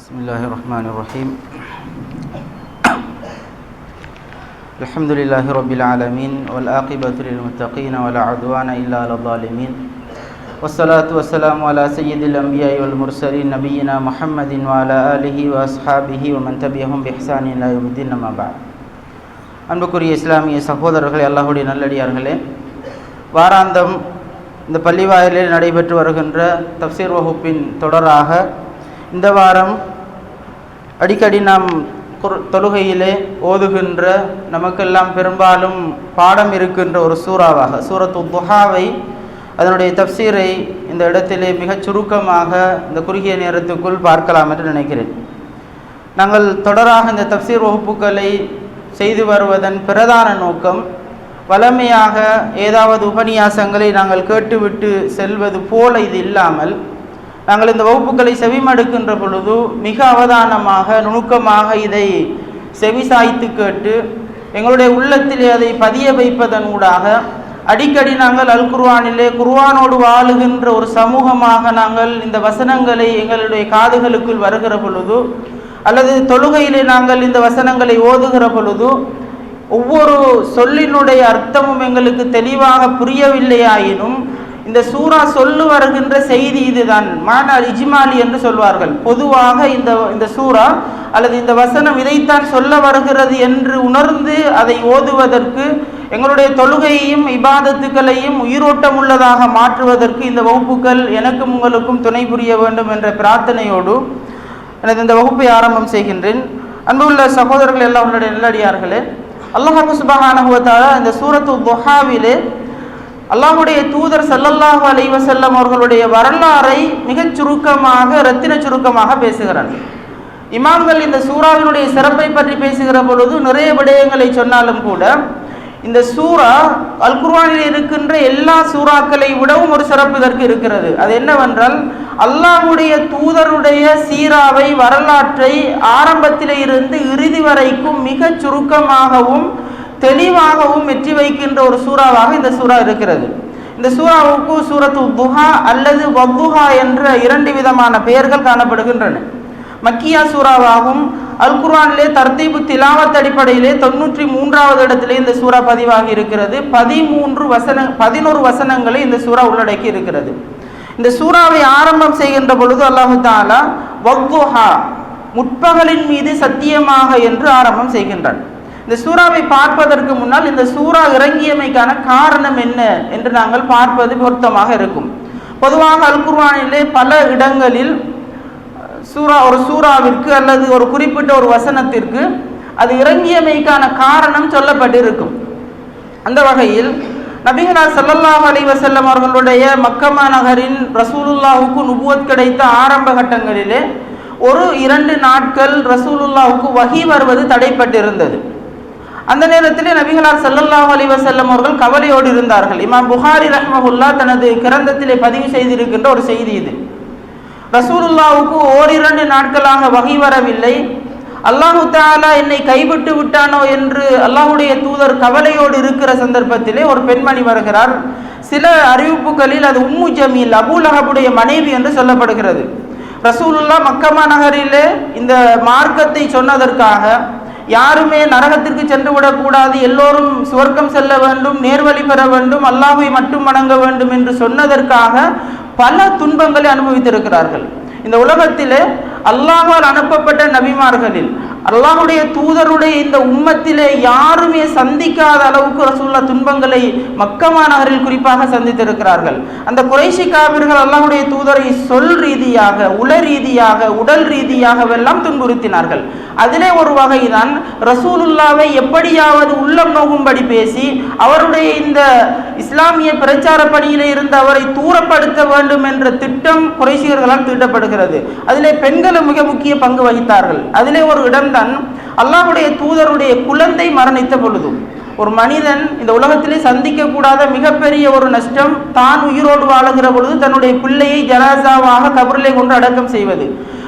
بسم الله الرحمن الرحيم الحمد لله رب العالمين والآقبة للمتقين ولا عدوان إلا على الظالمين والصلاة والسلام على سيد الأنبياء والمرسلين نبينا محمد وعلى آله وأصحابه ومن تبعهم بإحسان إلى يوم الدين أما بعد அன்புக்குரிய இஸ்லாமிய சகோதரர்களே அல்லாஹுடைய நல்லடியார்களே வாராந்தம் இந்த பள்ளிவாயிலில் நடைபெற்று வருகின்ற தப்சீர் வகுப்பின் தொடராக இந்த வாரம் அடிக்கடி நாம் தொழுகையிலே ஓதுகின்ற நமக்கெல்லாம் பெரும்பாலும் பாடம் இருக்கின்ற ஒரு சூறாவாக சூரத்து துஹாவை அதனுடைய தப்சீரை இந்த இடத்திலே மிகச் சுருக்கமாக இந்த குறுகிய நேரத்துக்குள் பார்க்கலாம் என்று நினைக்கிறேன். நாங்கள் தொடராக இந்த தப்சீர் வகுப்புகளை செய்து வருவதன் பிரதான நோக்கம் வளமையாக ஏதாவது உபன்யாசங்களை நாங்கள் கேட்டுவிட்டு செல்வது போல இது இல்லாமல் நாங்கள் இந்த வகுப்புகளை செவிமடுக்கின்ற பொழுது மிக அவதானமாக நுணுக்கமாக இதை செவி சாய்த்து கேட்டு எங்களுடைய உள்ளத்திலே அதை பதிய வைப்பதன் ஊடாக அடிக்கடி நாங்கள் அல் குருவானிலே குர்வானோடு வாழுகின்ற ஒரு சமூகமாக நாங்கள் இந்த வசனங்களை எங்களுடைய காதுகளுக்குள் வருகிற பொழுது அல்லது தொழுகையிலே நாங்கள் இந்த வசனங்களை ஓதுகிற பொழுது ஒவ்வொரு சொல்லினுடைய அர்த்தமும் எங்களுக்கு தெளிவாக புரியவில்லையாயினும் இந்த சூரா சொல்லு வருகின்ற செய்தி இதுதான். மானால் இஜிமாலி என்று சொல்வார்கள். பொதுவாக இந்த இந்த சூரா அல்லது இந்த வசனம் இதைத்தான் சொல்ல வருகிறது என்று உணர்ந்து அதை ஓதுவதற்கு எங்களுடைய தொழுகையையும் இபாதத்துக்களையும் உயிரோட்டம் உள்ளதாக மாற்றுவதற்கு இந்த வகுப்புகள் எனக்கும் உங்களுக்கும் துணை புரிய வேண்டும் என்ற பிரார்த்தனையோடு எனது இந்த வகுப்பை ஆரம்பம் செய்கின்றேன். அன்புள்ள சகோதரர்கள் எல்லாம் உங்களுடைய நல்லடியார்களே. அல்லாஹு சுபஹானஹுவத்தாலா இந்த சூரத்து துஹாவிலே அல்லாஹுடைய தூதர் சல்லல்லாஹு அலைவசல்லம் அவர்களுடைய வரலாறை மிகச் சுருக்கமாக ரத்தின சுருக்கமாக பேசுகிறார்கள் இமாம்கள் இந்த சூறாவினுடைய சிறப்பை பற்றி பேசுகிற பொழுது நிறைய விடயங்களை சொன்னாலும் கூட இந்த சூரா அல்குர்வானில் இருக்கின்ற எல்லா சூறாக்களை விடவும் ஒரு சிறப்பு இதற்கு இருக்கிறது. அது என்னவென்றால் அல்லாஹ்வுடைய தூதருடைய சீராவை வரலாற்றை ஆரம்பத்திலே இருந்து இறுதி வரைக்கும் மிகச் சுருக்கமாகவும் தெளிவாகவும் வெற்றி வைக்கின்ற ஒரு சூறாவாக இந்த சூறா இருக்கிறது. இந்த சூறாவுக்கு சூரத்து துஹா அல்லது வத்துஹா என்ற இரண்டு விதமான பெயர்கள் காணப்படுகின்றன. மக்கியா சூறாவாகும் அல் குர்ஆனிலே தர்தீபு திலாவத் அடிப்படையிலே தொண்ணூற்றி மூன்றாவது இடத்திலே இந்த சூறா பதிவாகி இருக்கிறது. பதிமூன்று வசன பதினோரு வசனங்களை இந்த சூறா உள்ளடக்கி இருக்கிறது. இந்த சூறாவை ஆரம்பம் செய்கின்ற பொழுது அல்லாஹு தாலா வக்துஹா முற்பகலின் மீது சத்தியமாக என்று ஆரம்பம் செய்கின்றான். இந்த சூறாவை பார்ப்பதற்கு முன்னால் இந்த சூறா இறங்கியமைக்கான காரணம் என்ன என்று நாங்கள் பார்ப்பது பொருத்தமாக இருக்கும். பொதுவாக அல்குர்பானிலே பல இடங்களில் சூறா ஒரு சூறாவிற்கு அல்லது ஒரு குறிப்பிட்ட ஒரு வசனத்திற்கு அது இறங்கியமைக்கான காரணம் சொல்லப்பட்டிருக்கும். அந்த வகையில் நபிகளார் சல்லல்லாஹ் அலி வசல்லம் அவர்களுடைய மக்கமா நகரின் ரசூலுல்லாவுக்கு நுபுவத் கிடைத்த ஆரம்ப கட்டங்களிலே ஒரு இரண்டு நாட்கள் ரசூலுல்லாவுக்கு வகி வருவது தடைப்பட்டிருந்தது. அந்த நேரத்திலே நபிகளார் சல்லல்லாஹ் அலிவசல்லம் அவர்கள் கவலையோடு இருந்தார்கள். இமாம் புகாரி ரஹ்மஹுல்லா தனது கிரந்தத்திலே பதிவு செய்திருக்கின்ற ஒரு செய்தி இது. ரசூலுல்லாவுக்கு ஓரிரண்டு நாட்களாக வகை வரவில்லை. அல்லாஹு தாலா என்னை கைவிட்டு விட்டானோ என்று அல்லாஹுடைய தூதர் கவலையோடு இருக்கிற சந்தர்ப்பத்திலே ஒரு பெண்மணி வருகிறார். சில அறிவிப்புகளில் அது உம்மு ஜமீல் அபூலஹபுடைய மனைவி என்று சொல்லப்படுகிறது. ரசூலுல்லா மக்கமா நகரிலே இந்த மார்க்கத்தை சொன்னதற்காக யாருமே நரகத்திற்கு சென்று விடக்கூடாது எல்லோரும் சுவர்க்கம் செல்ல வேண்டும் நேர்வழி பெற வேண்டும் அல்லாஹை மட்டும் வணங்க வேண்டும் என்று சொன்னதற்காக பல துன்பங்களை அனுபவித்திருக்கிறார்கள். இந்த உலகத்திலே அல்லாஹால் அனுப்பப்பட்ட நபிமார்களில் அல்லாஹுடைய தூதருடைய இந்த உம்மத்திலே யாருமே சந்திக்காத அளவுக்கு ரசூல்லா துன்பங்களை மக்கமா நகரில் குறிப்பாக சந்தித்திருக்கிறார்கள். அந்த குறைசி காவிர்கள் அல்லாஹுடைய தூதரை சொல் ரீதியாக உல ரீதியாக உடல் ரீதியாகவெல்லாம் துன்புறுத்தினார்கள். அதிலே ஒரு வகைதான் ரசூலுல்லாவை எப்படியாவது உள்ளம் நோகும்படி பேசி அவருடைய இந்த இஸ்லாமிய பிரச்சார பணியிலே இருந்து அவரை தூரப்படுத்த வேண்டும் என்ற திட்டம் குறைசியர்களால் தீட்டப்படுகிறது. அதிலே பெண்களும் மிக முக்கிய பங்கு வகித்தார்கள். அதிலே ஒரு இடம் இடம்தான் அல்லாஹுடைய தூதருடைய குழந்தை மரணித்த பொழுது ஒரு மனிதன் இந்த உலகத்திலே சந்திக்கக்கூடாத மிகப்பெரிய ஒரு நஷ்டம் தான் உயிரோடு வாழுகிற பொழுது தன்னுடைய பிள்ளையை ஜனாசாவாக கபரிலே கொண்டு அடக்கம் செய்வது.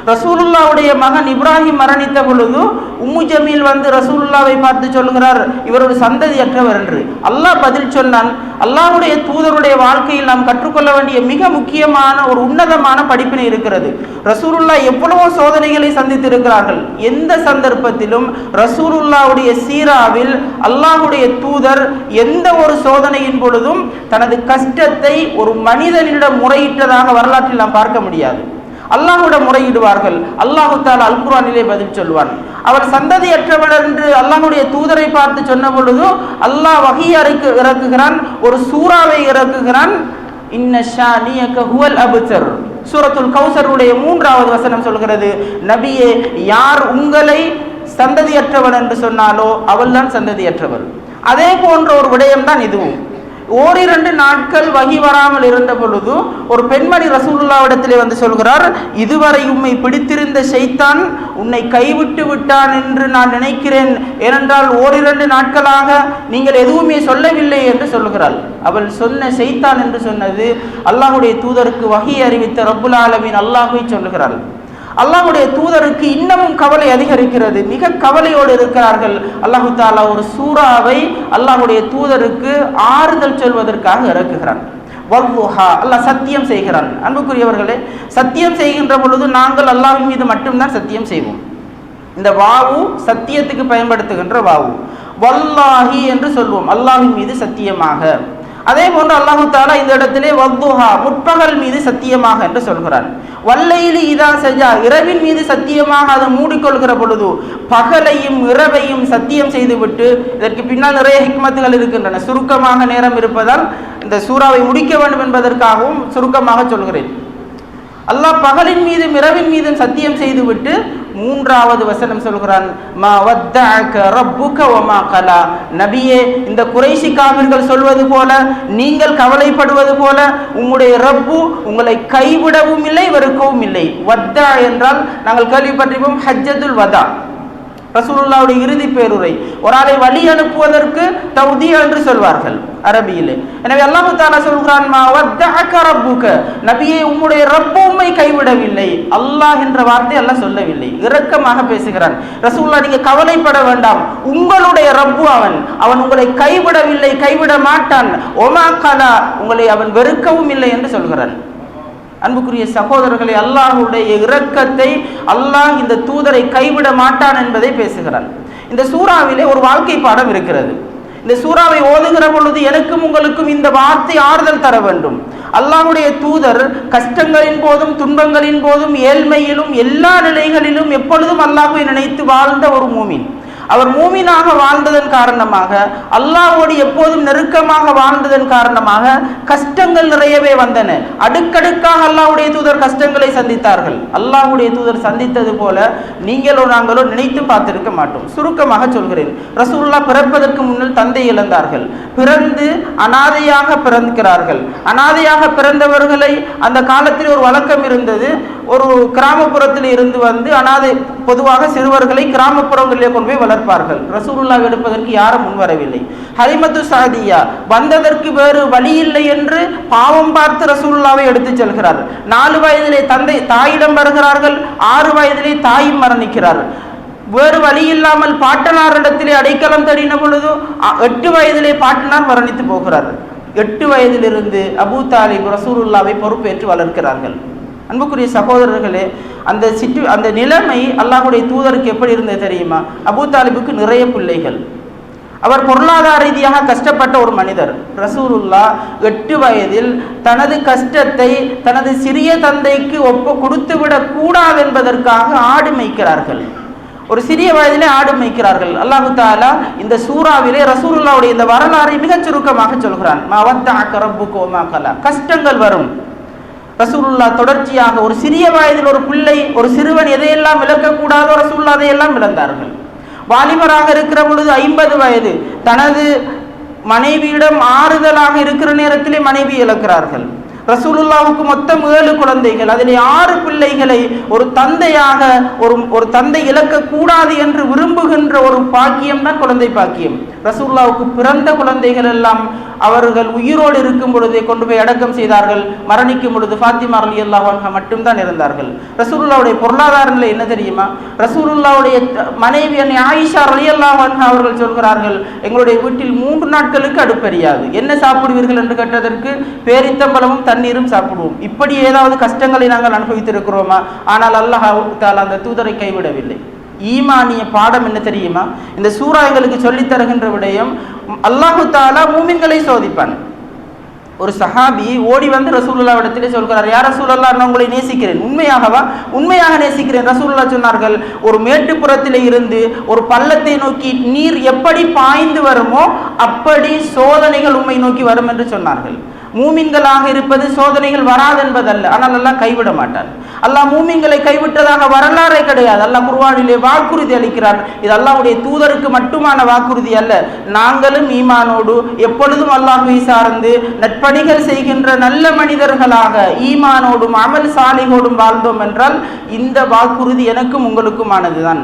ரசூலுல்லாவுடைய மகன் இப்ராஹிம் மரணித்த பொழுது உம்மு ஜமீல் வந்து ரசூலுல்லாவை பார்த்து சொல்லுகிறார் இவருடைய சந்ததியற்றவர் என்று. அல்லாஹ் பதில் சொன்னான் அல்லாஹுடைய தூதருடைய வாழ்க்கையில் நாம் கற்றுக்கொள்ள வேண்டிய மிக முக்கியமான ஒரு உன்னதமான படிப்பினை இருக்கிறது. ரசூலுல்லா எவ்வளவோ சோதனைகளை சந்தித்திருக்கிறார்கள். எந்த சந்தர்ப்பத்திலும் ரசூலுல்லாவுடைய சீராவில் அல்லாஹுடைய தூதர் எந்த ஒரு சோதனையின் பொழுதும் தனது கஷ்டத்தை ஒரு மனிதனிடம் முறையிட்டதாக வரலாற்றில் நாம் பார்க்க முடியாது. அல்லாஹுடன் முறையிடுவார்கள். அல்லாஹு தால் அல்குரானிலே பதில் சொல்வான். அவர் சந்ததியற்றவர் என்று அல்லாஹுடைய தூதரை பார்த்து சொன்ன பொழுது அல்லாஹ் வகை இறக்குகிறான் ஒரு சூறாவை இறக்குகிறான். இன்ன ஹுவல் அபுசர். சூரத்துல் கௌசருடைய மூன்றாவது வசனம் சொல்கிறது நபியே யார் உங்களை சந்ததியற்றவன் என்று சொன்னாலோ அவள்தான் சந்ததியற்றவர். அதே போன்ற ஒரு விடயம்தான் இதுவும். ஓரிரண்டு நாட்கள் வகி வராமல் இருந்த பொழுது ஒரு பெண்மணி ரசூலுல்லாவிடத்திலே வந்து சொல்கிறார் இதுவரை உம்மை பிடித்திருந்த செய்தான் உன்னை கைவிட்டு விட்டான் என்று நான் நினைக்கிறேன். ஏனென்றால் ஓரிரண்டு நாட்களாக நீங்கள் எதுவுமே சொல்லவில்லை என்று சொல்கிறாள். அவள் சொன்ன செய்தான் என்று சொன்னது அல்லாஹுடைய தூதருக்கு வகி அறிவித்த ரப்புல் ஆலமின் அல்லாஹுவை சொல்லுகிறாள். அல்லாஹுடைய தூதருக்கு இன்னமும் கவலை அதிகரிக்கிறது. மிக கவலையோடு இருக்கிறார்கள். அல்லாஹு தாலா ஒரு சூறாவை அல்லாஹுடைய தூதருக்கு ஆறுதல் சொல்வதற்காக இறக்குகிறான். வல்லுஹா அல்லாஹ் சத்தியம் செய்கிறான். அன்புக்குரியவர்களே சத்தியம் செய்கின்ற பொழுது நாங்கள் அல்லாஹின் மீது மட்டும்தான் சத்தியம் செய்வோம். இந்த வாவு சத்தியத்துக்கு பயன்படுத்துகின்ற வாவு. வல்லாஹி என்று சொல்வோம். அல்லாஹின் மீது சத்தியமாக. அதே போன்று அல்லாஹு தாலா இந்த இடத்திலே வத்துஹா முற்பகல் மீது சத்தியமாக என்று சொல்கிறார். வல்லையிலி இதா செஞ்சா இரவின் மீது சத்தியமாக அதை மூடிக்கொள்கிற பொழுது பகலையும் இரவையும் சத்தியம் செய்துவிட்டு இதற்கு பின்னால் நிறைய ஹிக்மத்துகள் இருக்கின்றன. சுருக்கமாக நேரம் இருப்பதால் இந்த சூறாவை முடிக்க வேண்டும் என்பதற்காகவும் சுருக்கமாக சொல்கிறேன். அல்லாஹ் பகலின் மீதும் இரவின் மீதும் சத்தியம் செய்துவிட்டு மூன்றாவது வசனம் சொல்கிறான் மா கலா. நபியே இந்த குறைசி காவிர்கள் சொல்வது போல நீங்கள் கவலைப்படுவது போல உங்களுடைய ரப்பு உங்களை கைவிடவும் இல்லை வெறுக்கவும் இல்லை வத்தா என்றால் நாங்கள் கேள்விப்பட்டிருப்போம் ஹஜ்ஜதுல் வதா. ரசூலுல்லாவுடைய இறுதி பேருரை. ஒரு ஆளை வழி அனுப்புவதற்கு தௌதி என்று சொல்வார்கள் அரபியிலே. எனவே அல்லாஹு தாலா சொல்கிறான் நபியை உம்முடைய ரப்பு கைவிடவில்லை. அல்லாஹ் என்ற வார்த்தை அல்லாஹ் சொல்லவில்லை. இரக்கமாக பேசுகிறான் ரசூல்லா நீங்க கவலைப்பட வேண்டாம். உங்களுடைய ரப்பு அவன். அவன் உங்களை கைவிடவில்லை கைவிட மாட்டான். ஒமா கலா. உங்களை அவன் வெறுக்கவும் இல்லை என்று சொல்கிறான். அன்புக்குரிய சகோதரர்களை அல்லாஹுடைய இரக்கத்தை அல்லாஹ் இந்த தூதரை கைவிட மாட்டான் என்பதை பேசுகிறான். இந்த சூறாவிலே ஒரு வாழ்க்கை பாடம் இருக்கிறது. இந்த சூறாவை ஓதுகிற பொழுது எனக்கும் உங்களுக்கும் இந்த வார்த்தை ஆறுதல் தர வேண்டும். அல்லாஹ்வுடைய தூதர் கஷ்டங்களின் போதும் துன்பங்களின் போதும் ஏழ்மையிலும் எல்லா நிலைகளிலும் எப்பொழுதும் அல்லாஹுவை நினைத்து வாழ்ந்த ஒரு மூமின். அவர் மூமினாக வாழ்ந்ததன் காரணமாக அல்லாவோடு எப்போதும் நெருக்கமாக வாழ்ந்ததன் காரணமாக கஷ்டங்கள் நிறையவே வந்தன. அடுக்கடுக்காக அல்லாவுடைய தூதர் கஷ்டங்களை சந்தித்தார்கள். அல்லாஹுடைய தூதர் சந்தித்தது போல நீங்களோ நாங்களோ நினைத்து பார்த்திருக்க மாட்டோம். சுருக்கமாக சொல்கிறேன். ரசூல்லா பிறப்பதற்கு முன்னில் தந்தை இழந்தார்கள். பிறந்து அனாதையாக பிறக்கிறார்கள் அனாதையாக பிறந்தவர்களை அந்த காலத்தில் ஒரு வழக்கம் இருந்தது. ஒரு கிராமப்புறத்தில் இருந்து வந்து அனாதை பொதுவாக சிறுவர்களை கிராமப்புறங்களிலே கொண்டு போய் வளர்ப்பார்கள். ரசூலுல்லா எடுப்பதற்கு யாரும் முன்வரவில்லை. ஹரிமத்து சாதியா வந்ததற்கு வேறு வழி இல்லை என்று பாவம் பார்த்து ரசூலுல்லாவை எடுத்துச் செல்கிறார் நாலு வயதிலே தந்தை தாயிடம் வருகிறார்கள். ஆறு வயதிலே தாயும் மரணிக்கிறார் வேறு வழி இல்லாமல் பாட்டனாரிடத்திலே அடைக்கலம் தடின பொழுது எட்டு வயதிலே பாட்டனார் மரணித்து போகிறார் எட்டு வயதிலிருந்து அபு தாலிப் ரசூலுல்லாவை பொறுப்பேற்று வளர்க்கிறார்கள். அன்புக்குரிய சகோதரர்களே அந்த சிட்டு அந்த நிலைமை அல்லாஹுடைய தூதருக்கு எப்படி இருந்தது தெரியுமா? அபு தாலிபுக்கு நிறைய பிள்ளைகள். அவர் பொருளாதார ரீதியாக கஷ்டப்பட்ட ஒரு மனிதர். ரசூலுல்லா எட்டு வயதில் தனது கஷ்டத்தை தனது சிறிய தந்தைக்கு ஒப்பு கொடுத்து விடக் கூடாது என்பதற்காக ஆடு மேய்க்கிறார்கள். ஒரு சிறிய வயதிலே ஆடு மேய்க்கிறார்கள். அல்லாஹு தாலா இந்த சூறாவிலே ரசூலுல்லாவுடைய இந்த வரலாறை மிகச் சுருக்கமாக சொல்கிறான். மவத்த கஷ்டங்கள் வரும். ரசூலுல்லா தொடர்ச்சியாக ஒரு சிறிய வயதில் ஒரு பிள்ளை ஒரு சிறுவன் எதையெல்லாம் இழக்கக்கூடாதோ ரசூல்லா அதையெல்லாம் இழந்தார்கள் வாலிபராக இருக்கிற பொழுது ஐம்பது வயது. தனது மனைவியிடம் ஆறுதலாக இருக்கிற நேரத்திலே மனைவி இழக்கிறார்கள். ரசூலுல்லாவுக்கு மொத்தம் ஏழு குழந்தைகள். அதிலே ஆறு பிள்ளைகளை ஒரு தந்தையாக ஒரு ஒரு தந்தை இழக்கக்கூடாது என்று விரும்புகின்ற ஒரு பாக்கியம் தான் குழந்தை பாக்கியம். ரசூல்லாவுக்கு பிறந்த குழந்தைகள் எல்லாம் அவர்கள் உயிரோடு இருக்கும் பொழுதே கொண்டு போய் அடக்கம் செய்தார்கள். மரணிக்கும் பொழுது ஃபாத்திமா அலி அல்லாஹா மட்டும்தான் இருந்தார்கள். ரசூல்லாவுடைய பொருளாதார நிலை என்ன தெரியுமா? ரசூலுல்லாவுடைய மனைவி அன்னை ஆயிஷா அலி அல்லாஹா அவர்கள் சொல்கிறார்கள் எங்களுடைய வீட்டில் மூன்று நாட்களுக்கு அடுப்பறியாது என்ன சாப்பிடுவீர்கள்? என்று கேட்டதற்கு பேரித்தம்பளமும் தண்ணீரும் சாப்பிடுவோம். இப்படி ஏதாவது கஷ்டங்களை நாங்கள் அனுபவித்திருக்கிறோமா? ஆனால் அல்லாஹ் அந்த தூதரை கைவிடவில்லை. ஈமானிய பாடம் என்ன தெரியுமா? இந்த சூறா எங்களுக்கு சொல்லித் தருகின்ற விடயம் அல்லாஹு தாலா மூமின்களை சோதிப்பான். ஒரு சஹாபி ஓடி வந்து ரசூலுல்லா இடத்திலே சொல்கிறார் யார் ரசூல்லா நான் உங்களை நேசிக்கிறேன். உண்மையாகவா? உண்மையாக நேசிக்கிறேன் ரசூலுல்லா சொன்னார்கள். ஒரு மேட்டுப்புறத்தில் இருந்து ஒரு பள்ளத்தை நோக்கி நீர் எப்படி பாய்ந்து வருமோ அப்படி சோதனைகள் உண்மை நோக்கி வரும் என்று சொன்னார்கள். மூமின்களாக இருப்பது சோதனைகள் வராது என்பதல்ல ஆனால் அல்லாஹ் கைவிட மாட்டான். அல்லாஹ் மூமின்களை கைவிட்டதாக வரலாறே கிடையாது. அல்லாஹ் குர்வானிலே வாக்குறுதி அளிக்கிறான். இது அல்லாஹ்வுடைய தூதருக்கு மட்டுமான வாக்குறுதி அல்ல. நாங்களும் ஈமானோடு எப்பொழுதும் அல்லாஹுவை சார்ந்து நட்பணிகள் செய்கின்ற நல்ல மனிதர்களாக ஈமானோடும் அமல் சாலைகோடும் வாழ்ந்தோம் என்றால் இந்த வாக்குறுதி எனக்கும் உங்களுக்குமானதுதான்.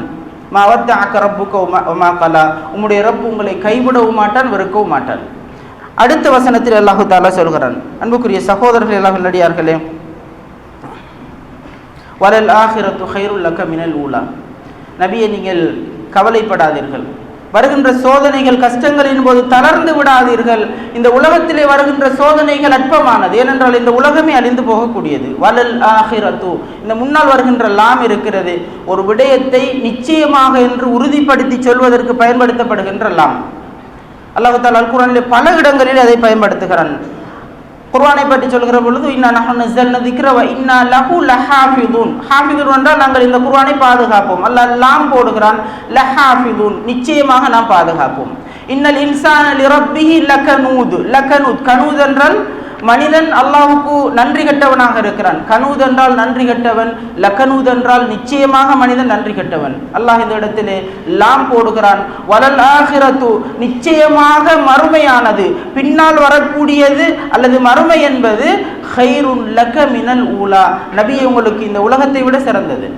மாவத்த ஆக்க ரப்புக்க உமா கலா. உம்முடைய ரப்பு உங்களை கைவிடவும் மாட்டான் வெறுக்கவும் மாட்டான் அடுத்த வசனத்தில் அல்லாஹு தாலா சொல்கிறான். அன்புக்குரிய சகோதரர்கள் எல்லாம் நடிகார்களே வலல் ஆஹிரத்து ஹைருல்லக்க மினல் ஊலா. நபியை நீங்கள் கவலைப்படாதீர்கள். வருகின்ற சோதனைகள் கஷ்டங்களின் போது தளர்ந்து விடாதீர்கள். இந்த உலகத்திலே வருகின்ற சோதனைகள் அற்பமானது. ஏனென்றால் இந்த உலகமே அழிந்து போகக்கூடியது. வலல் ஆகிரத்து. இந்த முன்னால் வருகின்ற லாம் இருக்கிறது. ஒரு விடயத்தை நிச்சயமாக என்று உறுதிப்படுத்தி சொல்வதற்கு பயன்படுத்தப்படுகின்ற லாம். அல்லாஹு தாலா அல் பல இடங்களில் அதை பயன்படுத்துகிறான். குர்ஆனை பற்றி சொல்கிற பொழுது இன்னா நஹனு நஸல்னா திக்ர வ இன்னா லஹு லஹாஃபிதுன். ஹாஃபிதுன் என்றால் நாங்கள் இந்த குர்வானை பாதுகாப்போம். அல்லாஹ் லாம் போடுகிறான் லஹாஃபிதூன். நிச்சயமாக நாம் பாதுகாப்போம். இன்னல் இன்சான லிரப்பிஹி லகனூத். லகனூத் கனூத் என்றால் மனிதன் அல்லாஹுக்கு நன்றி கெட்டவனாக இருக்கிறான். கனூத் என்றால் நன்றி கெட்டவன் லக்கனூத் என்றால் நிச்சயமாக மனிதன் நன்றி கெட்டவன். அல்லாஹ் இந்த இடத்திலே லாம் போடுகிறான். வலல் ஆகிரத்து நிச்சயமாக மறுமையானது. பின்னால் வரக்கூடியது அல்லது மறுமை என்பது ஹைருன் லக்க மினல் ஊலா நபியை உங்களுக்கு இந்த உலகத்தை விட சிறந்தது.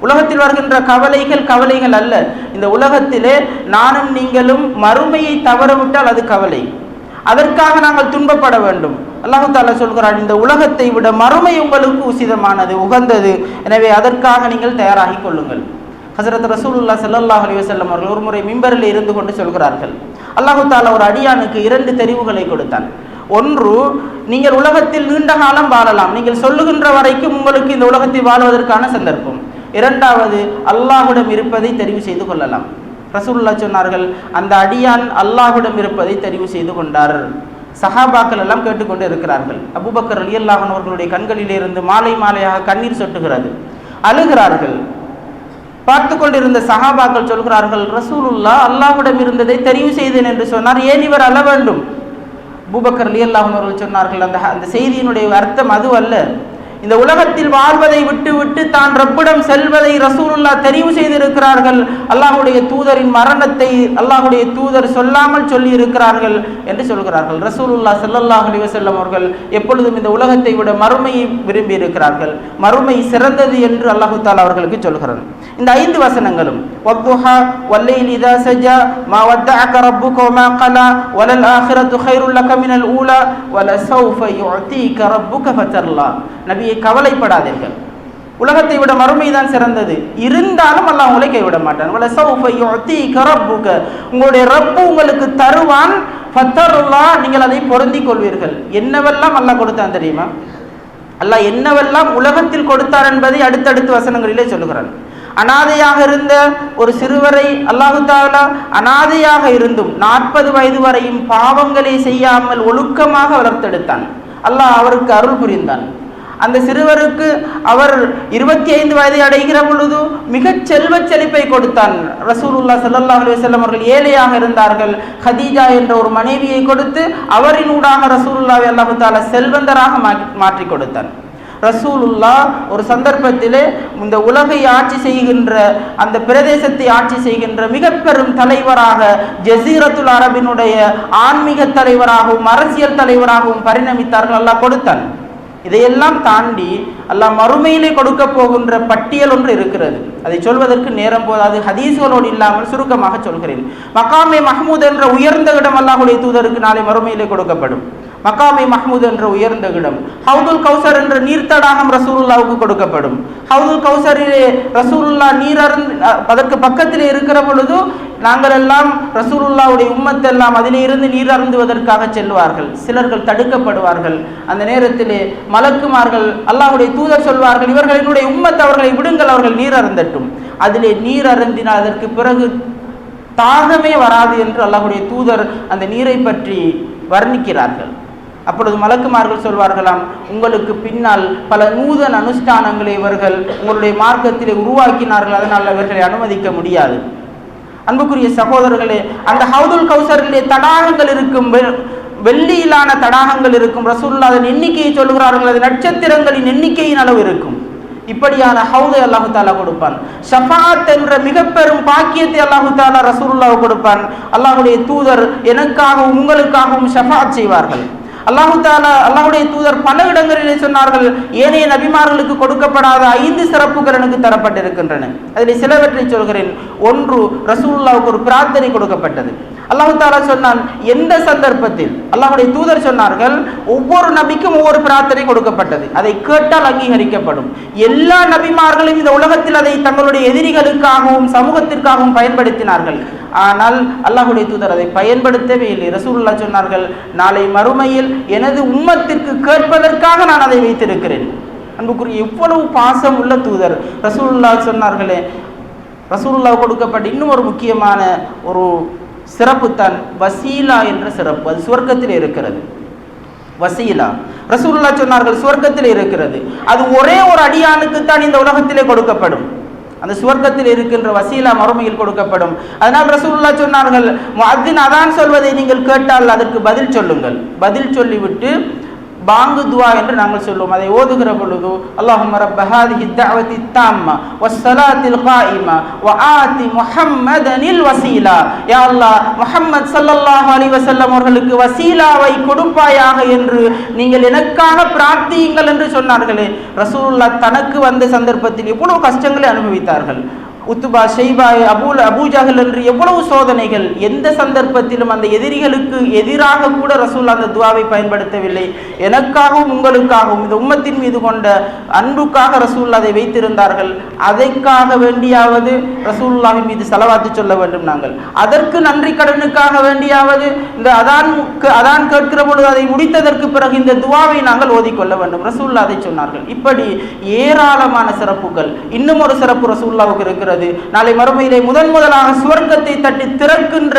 உலகத்தில் வருகின்ற கவலைகள் கவலைகள் அல்ல. இந்த உலகத்திலே நானும் நீங்களும் மறுமையை தவறவிட்டால் அது கவலை. அதற்காக நாங்கள் துன்பப்பட வேண்டும். அல்லாஹு தாலா இந்த உலகத்தை விட மறுமை உங்களுக்கு உசிதமானது உகந்தது. எனவே அதற்காக நீங்கள் தயாராகி கொள்ளுங்கள். ஹசரத் ரசூலுல்லா சல்லாஹ் அலைஹி அவர்கள் ஒரு முறை மிம்பரில் இருந்து கொண்டு சொல்கிறார்கள். அல்லாஹு தாலா ஒரு அடியானுக்கு இரண்டு தெரிவுகளை கொடுத்தான். ஒன்று நீங்கள் உலகத்தில் நீண்ட காலம் வாழலாம். நீங்கள் சொல்லுகின்ற வரைக்கும் உங்களுக்கு இந்த உலகத்தில் வாழ்வதற்கான சந்தர்ப்பம். இரண்டாவது அல்லாஹ்விடம் இருப்பதை தெரிவு செய்து கொள்ளலாம். ரசூல்லா சொன்னார்கள் அந்த அடியான் அல்லாஹ்விடம் இருப்பதை தெரிவு செய்து கொண்டார். சஹாபாக்கள் எல்லாம் கேட்டுக்கொண்டு இருக்கிறார்கள். அபூபக்கர் அலி அல்லாஹன் அவர்களுடைய கண்களிலிருந்து மாலை மாலையாக கண்ணீர் சொட்டுகிறது. அழுகிறார்கள். பார்த்து கொண்டிருந்த சஹாபாக்கள் சொல்கிறார்கள் ரசூலுல்லா அல்லாஹ்விடம் இருந்ததை தெரிவு செய்தேன் என்று சொன்னார். ஏன் இவர் அழ வேண்டும்? அபூபக்கர் அலி அல்லாஹன் அவர்கள் சொன்னார்கள் அந்த அந்த செய்தியினுடைய அர்த்தம் அது அல்ல. இந்த உலகத்தில் வாழ்வதை விட்டு விட்டு தான் ரப்பிடம் செல்வதை ரசூலுல்லா தெரிவு செய்திருக்கிறார்கள். அல்லாஹுடைய தூதரின் மரணத்தை அல்லாஹுடைய தூதர் சொல்லாமல் சொல்லி இருக்கிறார்கள் என்று சொல்கிறார்கள். ரசூலுல்லா சல்லல்லாஹ் செல்லும் அவர்கள் எப்பொழுதும் இந்த உலகத்தை விட மறுமையை விரும்பி இருக்கிறார்கள் மறுமை சிறந்தது என்று அல்லாஹு தாலா அவர்களுக்கு சொல்கிறார் இந்த ஐந்து வசனங்களும் வத்துஹா வல்லைல் இதா சஜா மா வத்தஅக ரப்புக மா கலா வலல் ஆখিরাতু கைருல் லக மினல் ஊலா வலசௌஃப யுஅதீக ரப்புக ஃபதர்லா. நபி பற்றி கவலைப்படாதீர்கள். உலகத்தை விட மறுமைதான் சிறந்தது. இருந்தாலும் அல்ல உங்களை கைவிட மாட்டான். உங்களுடைய ரப்பு உங்களுக்கு தருவான். பத்தருல்லா நீங்கள் அதை பொருந்திக் கொள்வீர்கள். என்னவெல்லாம் அல்லாஹ் கொடுத்தான் தெரியுமா? அல்லாஹ் என்னவெல்லாம் உலகத்தில் கொடுத்தார் என்பதை அடுத்தடுத்து வசனங்களிலே சொல்லுகிறான். அனாதையாக இருந்த ஒரு சிறுவரை அல்லாஹு தாலா அனாதையாக இருந்தும் நாற்பது வயது வரையும் பாவங்களை செய்யாமல் ஒழுக்கமாக வளர்த்தெடுத்தான். அல்லாஹ் அவருக்கு அருள் புரிந்தான். அந்த சிறுவருக்கு அவர் இருபத்தி ஐந்து வயதை அடைகிற பொழுது மிக செல்வ செழிப்பை கொடுத்தான். ரசூலுல்லா சல்லா அலுவலம் அவர்கள் ஏழையாக இருந்தார்கள். ஹதீஜா என்ற ஒரு மனைவியை கொடுத்து அவரின் ஊடாக ரசூலுல்லாவை அல்லாஹு தாலா செல்வந்தராக மாற்றி கொடுத்தான். ரசூலுல்லா ஒரு சந்தர்ப்பத்திலே இந்த உலகை ஆட்சி செய்கின்ற அந்த பிரதேசத்தை ஆட்சி செய்கின்ற மிக பெரும் தலைவராக ஜசீரத்துல் அரபினுடைய ஆன்மீக தலைவராகவும் அரசியல் தலைவராகவும் பரிணமித்தார்கள். அல்லாஹ் கொடுத்தான். இதையெல்லாம் தாண்டி அல்லாஹ் மறுமையிலே கொடுக்க போகின்ற பட்டியல் ஒன்று இருக்கிறது. அதை சொல்வதற்கு நேரம் போதாது. ஹதீஸ்களோடு இல்லாமல் சுருக்கமாக சொல்கிறேன். மக்காமே மஹமூத் என்ற உயர்ந்த இடம் அல்லாஹுடைய தூதருக்கு நாளை மறுமையிலே கொடுக்கப்படும். மக்காமை மஹமூத் என்ற உயர்ந்த இடம். ஹவுதுல் கௌசர் என்ற நீர்த்தடாகம் ரசூலுல்லாவுக்கு கொடுக்கப்படும். ஹவுதுல் கௌசரிலே ரசூலுல்லா நீர் அருந் அதற்கு பக்கத்திலே இருக்கிற பொழுது நாங்கள் எல்லாம் ரசூலுல்லாவுடைய உம்மத்தெல்லாம் அதிலிருந்து நீர் அருந்துவதற்காக செல்வார்கள். சிலர்கள் தடுக்கப்படுவார்கள். அந்த நேரத்திலே மலக்குமார்கள் அல்லாஹுடைய தூதர் சொல்வார்கள் இவர்கள் என்னுடைய உம்மத் அவர்களை விடுங்கள் அவர்கள் நீர் அருந்தட்டும். அதிலே நீர் அருந்தினால் அதற்கு பிறகு தாகமே வராது என்று அல்லாஹுடைய தூதர் அந்த நீரை பற்றி வர்ணிக்கிறார்கள். அப்பொழுது மலக்குமார்கள் சொல்வார்களாம் உங்களுக்கு பின்னால் பல நூதன அனுஷ்டானங்களை இவர்கள் உங்களுடைய மார்க்கத்திலே உருவாக்கினார்கள். அதனால் அவர்களை அனுமதிக்க முடியாது. அன்புக்குரிய சகோதரர்களே அந்த ஹவுதுல் கௌசரிலே தடாகங்கள் இருக்கும் வெ- வெள்ளியிலான தடாகங்கள் இருக்கும். ரசூல்லா அதன் எண்ணிக்கையை சொல்கிறார்கள் அது நட்சத்திரங்களின் எண்ணிக்கையின் அளவு இருக்கும். இப்படியான ஹவுதை அல்லாஹு தாலா கொடுப்பான். ஷஃபாத் என்ற மிக பெரும் பாக்கியத்தை அல்லாஹு தாலா ரசூல்லாவை கொடுப்பான். அல்லாஹுடைய தூதர் எனக்காகவும் உங்களுக்காகவும் ஷஃபாத் செய்வார்கள். அல்லாஹு தாலா அல்லாஹுடைய தூதர் பல இடங்களிலே சொன்னார்கள் ஏனைய நபிமார்களுக்கு கொடுக்கப்படாத ஐந்து சிறப்புகள் எனக்கு தரப்பட்டிருக்கின்றன. அதில் சிலவற்றை சொல்கிறேன். ஒன்று ரசூல்லாவுக்கு ஒரு பிரார்த்தனை கொடுக்கப்பட்டது. அல்லாஹு தாலா சொன்னான் எந்த சந்தர்ப்பத்தில்? அல்லாஹுடைய தூதர் சொன்னார்கள் ஒவ்வொரு நபிக்கும் ஒவ்வொரு பிரார்த்தனை கொடுக்கப்பட்டது. அதை கேட்டால் அங்கீகரிக்கப்படும். எல்லா நபிமார்களும் இந்த உலகத்தில் அதை தங்களுடைய எதிரிகளுக்காகவும் சமூகத்திற்காகவும் பயன்படுத்தினார்கள். ஆனால் அல்லாஹுடைய தூதர் அதை பயன்படுத்தவே இல்லை. ரசூல்லா சொன்னார்கள் நாளை மறுமையில் எனது உம்மத்திற்கு கேட்பதற்காக நான் அதை வைத்திருக்கிறேன். அன்புக்குரிய எவ்வளவு பாசம் உள்ள தூதர். ரசூல்லா சொன்னார்களே ரசூல்லா கொடுக்கப்பட்ட இன்னும் ஒரு முக்கியமான ஒரு சிறப்பு தான் வசீலா என்ற சிறப்பு. அது சுவர்க்கத்தில் இருக்கிறது. வசீலா. ரசூல்லா சொன்னார்கள் சுவர்க்கத்தில் இருக்கிறது. அது ஒரே ஒரு அடியானுக்கு தான் இந்த உலகத்திலே கொடுக்கப்படும். அந்த சுவர்க்கத்தில் இருக்கின்ற வசீலா மறுமையில் கொடுக்கப்படும். அதனால் ரசூல்லா சொன்னார்கள் முஅத்தின் அதான் சொல்வதை நீங்கள் கேட்டால் அதற்கு பதில் சொல்லுங்கள். பதில் சொல்லிவிட்டு பாங்கு துவா என்று நாங்கள் சொல்லுவோம். அதை ஓதுகிற பொழுது அல்லாஹும்ம ரப்ப ஹாதிஹி தஅவதி தாம்மா வஸ்ஸலாத்தில் காயிமா வஆதி முஹம்மதனில் வசீலா. யா அல்லாஹ் முஹம்மத் ஸல்லல்லாஹு அலைஹி வஸல்லம் அவர்களுக்கு வசீலாவை கொடுப்பாயாக என்று நீங்கள் எனக்காக பிரார்த்தியுங்கள் என்று சொன்னார்களே. ரசூலுல்லாஹ் தனக்கு வந்த சந்தர்ப்பத்தில் எவ்வளவு கஷ்டங்களை அனுபவித்தார்கள். உத்துபா ஷெய்பாய் அபூல் அபூஜஹல் என்று எவ்வளவு சோதனைகள் எந்த சந்தர்ப்பத்திலும் அந்த எதிரிகளுக்கு எதிராக கூட ரசூல் அந்த துவாவை பயன்படுத்தவில்லை. எனக்காகவும் உங்களுக்காகவும் இந்த உம்மத்தின் மீது கொண்ட அன்புக்காக ரசூல் அதை வைத்திருந்தார்கள். அதைக்காக வேண்டியாவது ரசூல்லாவின் மீது செலவாத்து சொல்ல வேண்டும் நாங்கள். அதற்கு நன்றி கடனுக்காக வேண்டியாவது இந்த அதான் அதான் கேட்கிற பொழுது அதை முடித்ததற்கு பிறகு இந்த துவாவை நாங்கள் ஓதிக்கொள்ள வேண்டும். ரசூல்லா அதை சொன்னார்கள். இப்படி ஏராளமான சிறப்புகள். இன்னும் ஒரு சிறப்பு ரசூல்லாவுக்கு இருக்கிறது நாளை மறுமையிலே முதன் முதலாக சுவர்க்கத்தை தட்டி திறக்கின்ற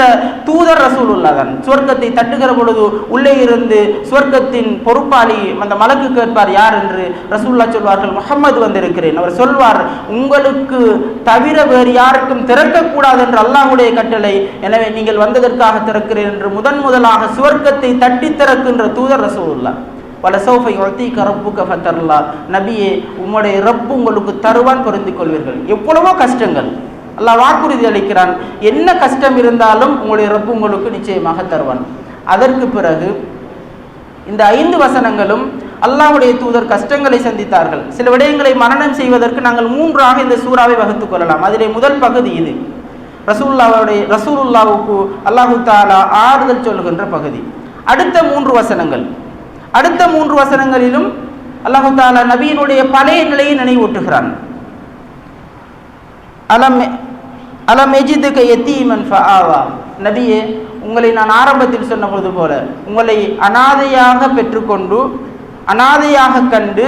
தூதர் ரசூலுல்லா தான். சுவர்க்கத்தை தட்டுகிற பொழுது உள்ளே இருந்து சுவர்க்கத்தின் பொறுப்பாளி அந்த மலக்கு கேட்பார் யார் என்று? ரசூல்லா சொல்வார்கள் முகம்மது வந்திருக்கிறேன். அவர் சொல்வார் உங்களுக்கு தவிர வேறு யாருக்கும் திறக்கக்கூடாது என்று அல்லாஹுடைய கட்டளை. எனவே நீங்கள் வந்ததற்காக திறக்கிறேன் என்று முதன் முதலாக சுவர்க்கத்தை தட்டி திறக்கின்ற தூதர் ரசூலுல்லா பல சௌஃபை ஒத்தீக்க ரப்புக்க ஃபத்தர்லா நபியே உம்முடைய ரப்பு உங்களுக்கு தருவான் பொருந்திக் கொள்வீர்கள் எவ்வளவோ கஷ்டங்கள். அல்லாஹ் வாக்குறுதி அளிக்கிறான். என்ன கஷ்டம் இருந்தாலும் உங்களுடைய ரப்பு உங்களுக்கு நிச்சயமாக தருவான். அதற்கு பிறகு இந்த ஐந்து வசனங்களும் அல்லாஹ்வுடைய தூதர் கஷ்டங்களை சந்தித்தார்கள். சில விடயங்களை மரணம் செய்வதற்கு நாங்கள் மூன்றாக இந்த சூறாவை வகுத்துக் கொள்ளலாம். அதிலே முதல் பகுதி இது. ரசூல்லாவுடைய ரசூலுல்லாவுக்கு அல்லாஹு தாலா ஆறுதல் சொல்கின்ற பகுதி. அடுத்த மூன்று வசனங்கள். அடுத்த மூன்று வசனங்களிலும் அல்லாஹு தாலா நபியினுடைய பழைய நிலையை நினைவூட்டுகிறான். அலம் அலம் எஜிதுக்கு எத்தீமன் ஃபஆவா? நபியே உங்களை நான் ஆரம்பத்தில் சொன்ன பொழுது போல உங்களை அனாதையாக பெற்றுக்கொண்டு அனாதையாக கண்டு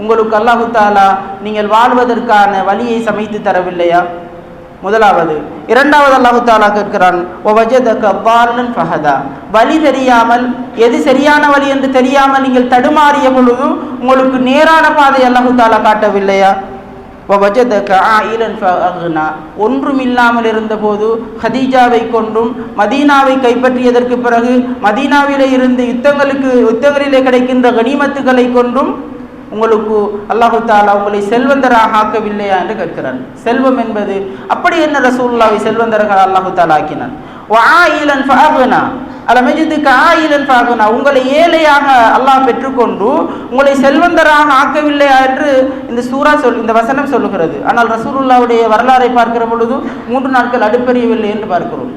உங்களுக்கு அல்லாஹு தாலா நீங்கள் வாழ்வதற்கான வழியை சமைத்து தரவில்லையா? முதலாவது இரண்டாவது அல்லாஹு தாலா கேட்கிறான் ஃபஹதா. வழி தெரியாமல் எது சரியான வழி என்று தெரியாமல் நீங்கள் தடுமாறிய பொழுது உங்களுக்கு நேரான பாதை அல்லாஹு தாலா காட்டவில்லையா? ஒன்றுமில்லாமல் இருந்தபோது ஹதீஜாவை கொண்டும் மதீனாவை கைப்பற்றியதற்கு பிறகு மதீனாவிலே இருந்து யுத்தங்களுக்கு யுத்தங்களிலே கிடைக்கின்ற கனிமத்துகளை கொண்டும் உங்களுக்கு அல்லாஹு தாலா உங்களை செல்வந்தராக ஆக்கவில்லையா என்று கேட்கிறான். செல்வம் என்பது அப்படி என்ன ரசூல்லாவை செல்வந்தர்கள் அல்லாஹு தாலா ஆக்கினான். ஆயிலன் ஃபாகுனா அலமஜிதுக்கு ஆயிலன் ஃபாகுனா உங்களை ஏழையாக அல்லாஹ் பெற்றுக்கொண்டு உங்களை செல்வந்தராக ஆக்கவில்லையா என்று இந்த சூரா சொல் இந்த வசனம் சொல்லுகிறது. ஆனால் ரசூலுல்லாவுடைய வரலாறை பார்க்கிற பொழுது மூன்று நாட்கள் அடுப்பெறியவில்லை என்று பார்க்கிறோம்.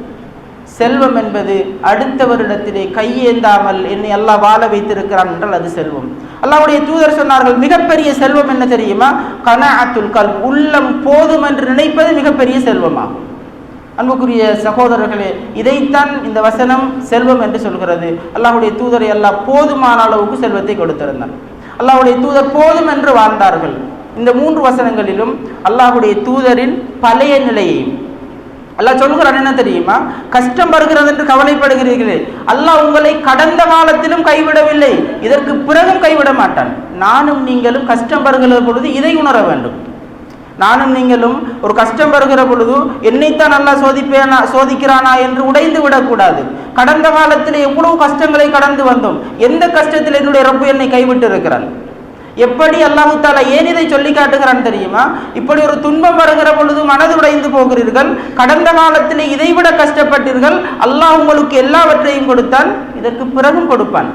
செல்வம் என்பது அடுத்தவரிடத்திலே கையேந்தாமல் என்னை அல்லாஹ் வாழ வைத்திருக்கிறான் என்றால் அது செல்வம். அல்லாவுடைய தூதர் சொன்னார்கள் மிகப்பெரிய செல்வம் என்ன தெரியுமா? கனாஅத்துல் கல் உள்ளம் போதும் என்று நினைப்பது மிகப்பெரிய செல்வமாகும். அன்புக்குரிய சகோதரர்களே இதைத்தான் இந்த வசனம் செல்வம் என்று சொல்கிறது. அல்லாஹ்வுடைய தூதரை எல்லாம் போதுமான அளவுக்கு செல்வத்தை கொடுத்திருந்தான். அல்லாவுடைய தூதர் போதும் என்று வாழ்ந்தார்கள். இந்த மூன்று வசனங்களிலும் அல்லாஹ்வுடைய தூதரின் பழைய நிலையையும் அல்லாஹ் சொல்கிறான் என்ன தெரியுமா? கஷ்டம் வருகிறது என்று கவலைப்படுகிறீர்களே. அல்லாஹ் உங்களை கடந்த காலத்திலும் கைவிடவில்லை. இதற்கு பிறகும் கைவிட மாட்டான். நானும் நீங்களும் கஷ்டம் வருகிற பொழுது இதை உணர வேண்டும். நானும் நீங்களும் ஒரு கஷ்டம் வருகிற பொழுது என்னைத்தான் நல்லா சோதிப்பேனா சோதிக்கிறானா என்று உடைந்து விடக்கூடாது. கடந்த காலத்தில் எவ்வளவு கஷ்டங்களை கடந்து வந்தோம். எந்த கஷ்டத்தில் என்னுடைய ரப்பு என்னை கைவிட்டு இருக்கிறான் எப்படி அல்லாஹு தாலா ஏன் இதை சொல்லி காட்டுகிறான் தெரியுமா? இப்படி ஒரு துன்பம் வருகிற பொழுது மனது உடைந்து போகிறீர்கள் கடந்த காலத்தில் இதைவிட கஷ்டப்பட்டீர்கள் அல்லாஹ் உங்களுக்கு எல்லாவற்றையும் கொடுத்தான் இதற்கு பிறகும் கொடுப்பான்.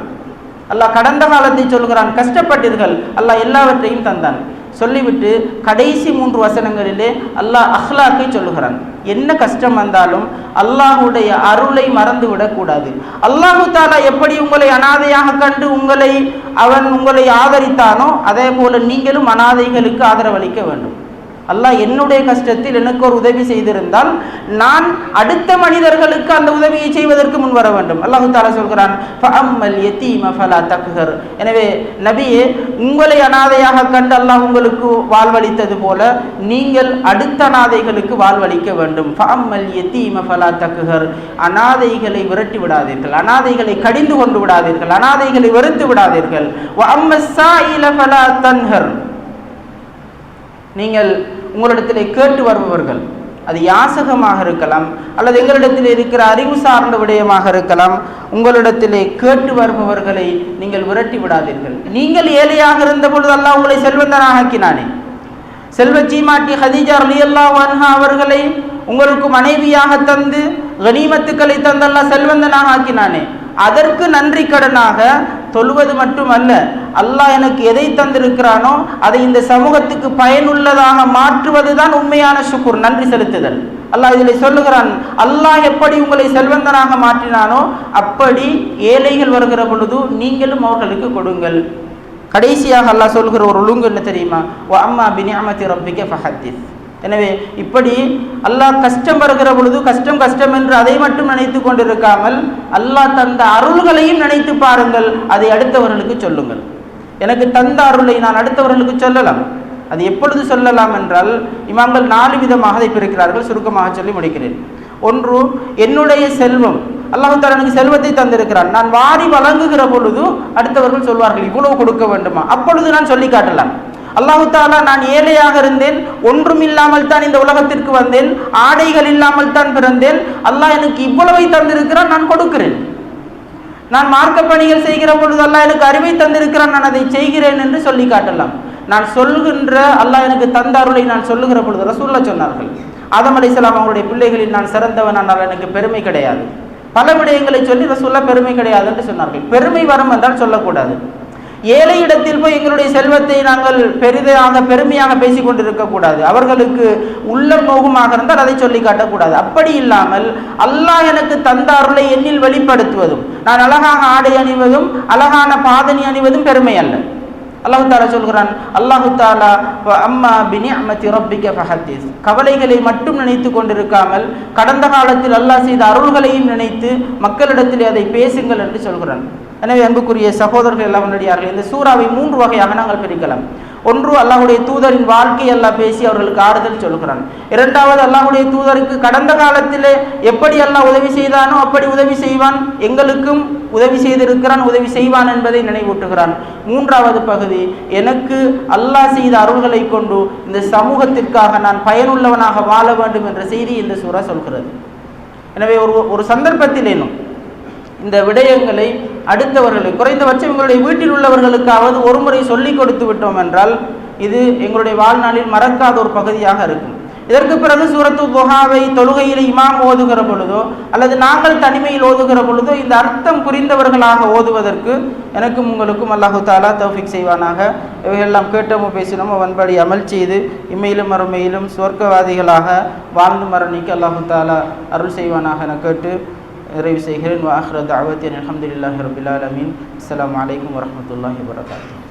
அல்லாஹ் கடந்த காலத்தை சொல்கிறான் கஷ்டப்பட்டீர்கள் அல்லாஹ் எல்லாவற்றையும் தந்தான். சொல்லிவிட்டு கடைசி மூன்று வசனங்களிலே அல்லாஹ் அஹ்லாக்கை சொல்லுகிறான். என்ன கஷ்டம் வந்தாலும் அல்லாஹுடைய அருளை மறந்து விடக்கூடாது அல்லாஹு தாலா எப்படி உங்களை அனாதையாக கண்டு உங்களை அவன் உங்களை ஆதரித்தானோ அதே போல நீங்களும் அனாதைகளுக்கு ஆதரவளிக்க வேண்டும். அல்லாஹ் என்னுடைய கஷ்டத்தில் எனக்கு ஒரு உதவி செய்திருந்தால் நான் அடுத்த மனிதர்களுக்கு அந்த உதவியை செய்வதற்கு முன் வர வேண்டும். அல்லாஹு தாலா சொல்கிறான் ஃபலா எனவே நபியே உங்களை அனாதையாக கண்டு அல்லாஹ் உங்களுக்கு வாழ்வளித்தது போல நீங்கள் அடுத்த அனாதைகளுக்கு வாழ்வளிக்க வேண்டும். ஃபஅம்மல் யதீம ஃபலா தக்குகர் அனாதைகளை விரட்டி விடாதீர்கள். அனாதைகளை கடிந்து கொண்டு விடாதீர்கள். அனாதைகளை வெறுத்து விடாதீர்கள். ஃபலா தன்ஹர். நீங்கள் உங்களிடத்திலே கேட்டு வருபவர்கள். அது யாசகமாக இருக்கலாம் அல்லது எங்களிடத்தில் இருக்கிற அறிவு சார்ந்த விடயமாக இருக்கலாம் உங்களிடத்திலே கேட்டு வருபவர்களை நீங்கள் விரட்டி விடாதீர்கள். நீங்கள் ஏழையாக இருந்த பொழுது அல்லாஹ் உங்களை செல்வந்தனாக ஆக்கினானே செல்வ சீமாட்டி ஹதீஜா அலியல்லா வன்ஹா அவர்களை உங்களுக்கு மனைவியாக தந்து கனிமத்துக்களை தந்தல்லா செல்வந்தனாக ஆக்கினானே. அதற்கு நன்றி கடனாக தொழுவது மட்டுமல்ல அல்லாஹ் எனக்கு எதை தந்திருக்கிறானோ அதை இந்த சமூகத்துக்கு பயனுள்ளதாக மாற்றுவது தான் உண்மையான சுக்குர் நன்றி செலுத்துதல். அல்லாஹ் இதில் சொல்லுகிறான் அல்லாஹ் எப்படி உங்களை செல்வந்தனாக மாற்றினானோ அப்படி ஏழைகள் வருகிற பொழுது நீங்களும் அவர்களுக்கு கொடுங்கள். கடைசியாக அல்லாஹ் சொல்கிற ஒரு ஒழுங்கு என்ன தெரியுமா? ஓ அம்மா பினியாமத்தி ரப்பிக்க ஃபஹத்திஸ். எனவே இப்படி அல்லாஹ் கஷ்டம் வருகிற பொழுது கஷ்டம் கஷ்டம் என்று அதை மட்டும் நினைத்து கொண்டிருக்காமல் அல்லாஹ் தந்த அருள்களையும் நினைத்து பாருங்கள். அதை அடுத்தவர்களுக்கு சொல்லுங்கள். எனக்கு தந்த அருளை நான் அடுத்தவர்களுக்கு சொல்லலாம். அது எப்பொழுது சொல்லலாம் என்றால் இமாம்கள் நாலு விதமாக அதை பிரிக்கிறார்கள். சுருக்கமாக சொல்லி முடிக்கிறேன். ஒன்று என்னுடைய செல்வம். அல்லாஹால எனக்கு செல்வத்தை தந்திருக்கிறான். நான் வாரி வழங்குகிற பொழுது அடுத்தவர்கள் சொல்வார்கள் இவ்வளவு கொடுக்க வேண்டுமா? அப்பொழுது நான் சொல்லி காட்டலாம். அல்லாஹு தாலா நான் ஏழையாக இருந்தேன் ஒன்றும் இல்லாமல் தான் இந்த உலகத்திற்கு வந்தேன் ஆடைகள் இல்லாமல் தான் பிறந்தேன். அல்லாஹ் எனக்கு இவ்வளவை தந்திருக்கிறான் நான் கொடுக்கிறேன். நான் மார்க்க பணிகள் செய்கிற பொழுது அல்லாஹ் எனக்கு அறிவை தந்திருக்கிறான் நான் அதை செய்கிறேன் என்று சொல்லி காட்டலாம். நான் சொல்கின்ற அல்லாஹ் எனக்கு தந்த அருளை நான் சொல்லுகிற பொழுது ரசூல்லா சொன்னார்கள் ஆதம் அலைஹிஸ்ஸலாம் அவங்களுடைய பிள்ளைகளில் நான் சிறந்தவன் ஆனால் எனக்கு பெருமை கிடையாது. பல விடயங்களை சொல்லி ரசூல்லா பெருமை கிடையாது என்று சொன்னார்கள். பெருமை வரும் என்றால் சொல்லக்கூடாது. ஏழை இடத்தில் போய் எங்களுடைய செல்வத்தை நாங்கள் பெரிதாக பெருமையாக பேசிக் கொண்டிருக்கக்கூடாது. அவர்களுக்கு உள்ளம் நோகுமாக இருந்தால் அதை சொல்லி காட்டக்கூடாது. அப்படி இல்லாமல் அல்லாஹ் எனக்கு தந்த அருளை எண்ணில் வெளிப்படுத்துவதும் நான் அழகாக ஆடை அணிவதும் அழகான பாதணி அணிவதும் பெருமை அல்ல. அல்லாஹு தாலா சொல்கிறான் அல்லாஹு தாலா அம்மா பினி அம்மத்தி ரப்பிக்க ஃபஹத்தீஸ். கவலைகளை மட்டும் நினைத்து கொண்டிருக்காமல் கடந்த காலத்தில் அல்லாஹ் செய்த அருள்களையும் நினைத்து மக்களிடத்தில் அதை பேசுங்கள் என்று சொல்கிறான். எனவே அன்புக்குரிய சகோதரர்கள் எல்லாம் முன்னடியார்கள் இந்த சூறாவை மூன்று வகையாக நாங்கள் பிரிக்கலாம். ஒன்று அல்லாஹுடைய தூதரின் வாழ்க்கை எல்லாம் பேசி அவர்களுக்கு ஆறுதல் சொல்கிறான். இரண்டாவது அல்லாஹுடைய தூதருக்கு கடந்த காலத்திலே எப்படி எல்லாம் உதவி செய்தானோ அப்படி உதவி செய்வான். எங்களுக்கும் உதவி செய்திருக்கிறான் உதவி செய்வான் என்பதை நினைவூட்டுகிறான். மூன்றாவது பகுதி எனக்கு அல்லாஹ் செய்த அருள்களை கொண்டு இந்த சமூகத்திற்காக நான் பயனுள்ளவனாக வாழ வேண்டும் என்ற செய்தி இந்த சூறா சொல்கிறது. எனவே ஒரு ஒரு சந்தர்ப்பத்திலேனும் இந்த விடயங்களை அடுத்தவர்களை குறைந்தபட்சம் எங்களுடைய வீட்டில் உள்ளவர்களுக்காவது ஒரு முறை சொல்லி கொடுத்து விட்டோம் என்றால் இது எங்களுடைய வாழ்நாளில் மறக்காத ஒரு பகுதியாக இருக்கும். இதற்கு பிறகு சூரத்து புகாவை தொழுகையில் இமாம் ஓதுகிற பொழுதோ அல்லது நாங்கள் தனிமையில் ஓதுகிற பொழுதோ இந்த அர்த்தம் புரிந்தவர்களாக ஓதுவதற்கு எனக்கும் உங்களுக்கும் அல்லாஹு தாலா தௌஃபிக் செய்வானாக. இவையெல்லாம் கேட்டோமோ பேசினோமோ வன்படி அமல் செய்து இம்மையிலும் மறுமையிலும் சுவர்க்கவாதிகளாக வாழ்ந்து மரணிக்கு அல்லாஹு தாலா அருள் செய்வானாக என கேட்டு நிறைவு செய்கிறேன். வாஹ்ர அவத்தின் அலமதுல்லாஹி ரபில் ஆலமீன். அஸ்லாம் வலைக்கம் வரமத்துல்லாஹி வரகாத்து